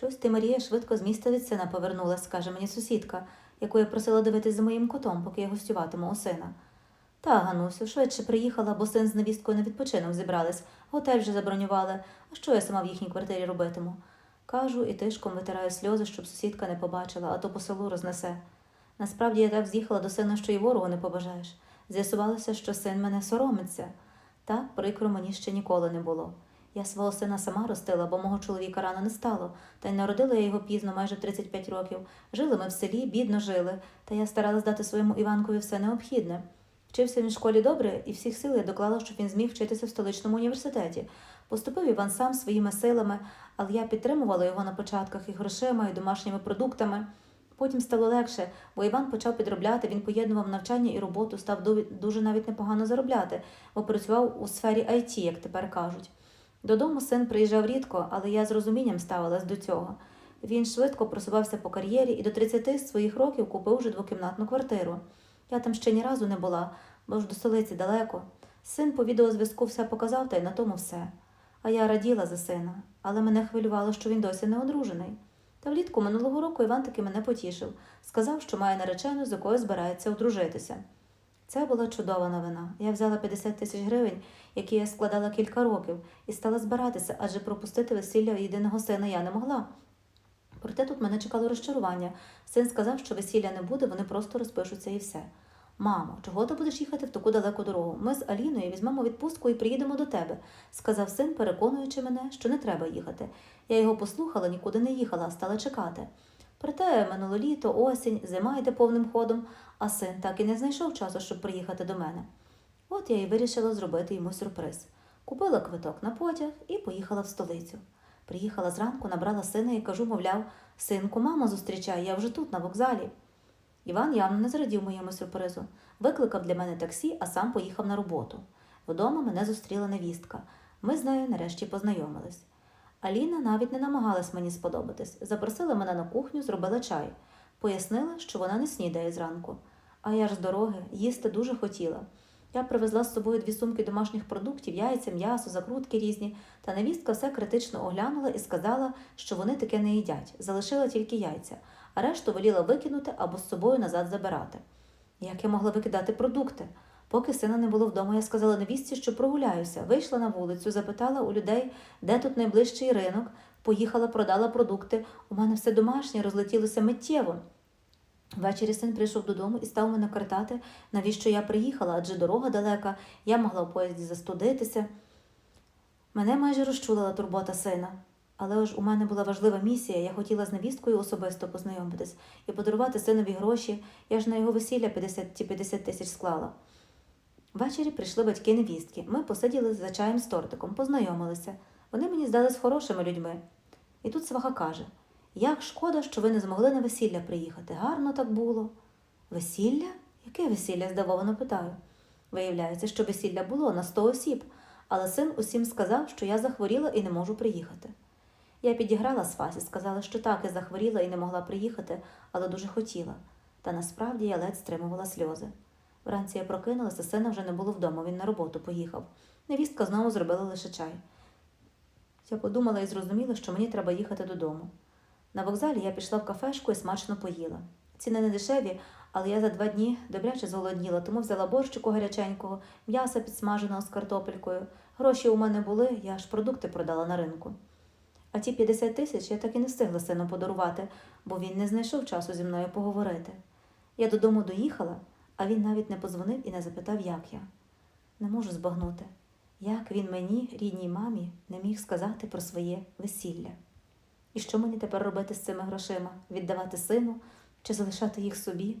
Щось ти, Марія, швидко з міста від сина повернулась, каже мені сусідка, яку я просила дивитись за моїм котом, поки я гостюватиму у сина. Та, Ганусю, швидше приїхала, бо син з невісткою на відпочинок зібрались, готель вже забронювали. А що я сама в їхній квартирі робитиму? Кажу і тишком витираю сльози, щоб сусідка не побачила, а то по селу рознесе. Насправді я так з'їхала до сина, що й ворогу не побажаєш. З'ясувалося, що син мене соромиться. Так прикро мені ще ніколи не було. Я свого сина сама ростила, бо мого чоловіка рано не стало, та й народила я його пізно, майже 35 років. Жили ми в селі, бідно жили, та я старалась дати своєму Іванкові все необхідне. Вчився він в школі добре, і всіх сил я доклала, щоб він зміг вчитися в столичному університеті. Поступив Іван сам своїми силами, але я підтримувала його на початках і грошима, і домашніми продуктами. Потім стало легше, бо Іван почав підробляти, він поєднував навчання і роботу, став ду- дуже навіть непогано заробляти, бо працював у сфері IT, як тепер кажуть. Додому син приїжджав рідко, але я з розумінням ставилась до цього. Він швидко просувався по кар'єрі і до 30 своїх років купив вже двокімнатну квартиру. Я там ще ні разу не була, бо ж до столиці далеко. Син по відеозв'язку все показав, та й на тому все. А я раділа за сина, але мене хвилювало, що він досі не одружений. Та влітку минулого року Іван таки мене потішив, сказав, що має наречену, з якою збирається одружитися. Це була чудова новина. Я взяла 50 тисяч гривень, які я складала кілька років, і стала збиратися, адже пропустити весілля єдиного сина я не могла. Проте тут мене чекало розчарування. Син сказав, що весілля не буде, вони просто розпишуться і все. Мамо, чого ти будеш їхати в таку далеку дорогу? Ми з Аліною візьмемо відпустку і приїдемо до тебе, сказав син, переконуючи мене, що не треба їхати. Я його послухала, нікуди не їхала, стала чекати. Проте минуло літо, осінь, зима йде повним ходом, а син так і не знайшов часу, щоб приїхати до мене. От я і вирішила зробити йому сюрприз. Купила квиток на потяг і поїхала в столицю. Приїхала зранку, набрала сина і кажу, мовляв, синку, мама зустрічає, я вже тут, на вокзалі. Іван явно не зрадів моєму сюрпризу. Викликав для мене таксі, а сам поїхав на роботу. Вдома мене зустріла невістка. Ми з нею нарешті познайомились. Аліна навіть не намагалась мені сподобатись. Запросила мене на кухню, зробила чай. Пояснила, що вона не снідає зранку. А я ж з дороги їсти дуже хотіла. Я привезла з собою дві сумки домашніх продуктів, яйця, м'ясо, закрутки різні, та невістка все критично оглянула і сказала, що вони таке не їдять, залишила тільки яйця, а решту воліла викинути або з собою назад забирати. Як я могла викидати продукти? Поки сина не було вдома, я сказала невістці, що прогуляюся, вийшла на вулицю, запитала у людей, де тут найближчий ринок, поїхала, продала продукти. У мене все домашнє розлетілося миттєво. Ввечері син прийшов додому і став мене картати, навіщо я приїхала, адже дорога далека, я могла в поїзді застудитися. Мене майже розчулила турбота сина. Але ж у мене була важлива місія, я хотіла з невісткою особисто познайомитись і подарувати синові гроші. Я ж на його весілля 50 ті 50 тисяч склала. Ввечері прийшли батьки невістки. Ми посиділи за чаєм з тортиком, познайомилися. Вони мені здались хорошими людьми. І тут сваха каже: Як шкода, що ви не змогли на весілля приїхати. Гарно так було. Весілля? Яке весілля? здивовано питаю. Виявляється, що весілля було на 100 осіб, але син усім сказав, що я захворіла і не можу приїхати. Я підіграла свасі, сказала, що так, я захворіла і не могла приїхати, але дуже хотіла. Та насправді я ледь стримувала сльози. Вранці я прокинулася, сина вже не було вдома, він на роботу поїхав. Невістка знову зробила лише чай. Я подумала і зрозуміла, що мені треба їхати додому. На вокзалі я пішла в кафешку і смачно поїла. Ціни не дешеві, але я за два дні добряче зголодніла, тому взяла борщику гаряченького, м'яса підсмаженого з картопелькою. Гроші у мене були, я аж продукти продала на ринку. А ті 50 тисяч я так і не встигла сину подарувати, бо він не знайшов часу зі мною поговорити. Я додому доїхала, а він навіть не позвонив і не запитав, як я. Не можу збагнути, як він мені, рідній мамі, не міг сказати про своє весілля. І що мені тепер робити з цими грошима? Віддавати сину чи залишати їх собі?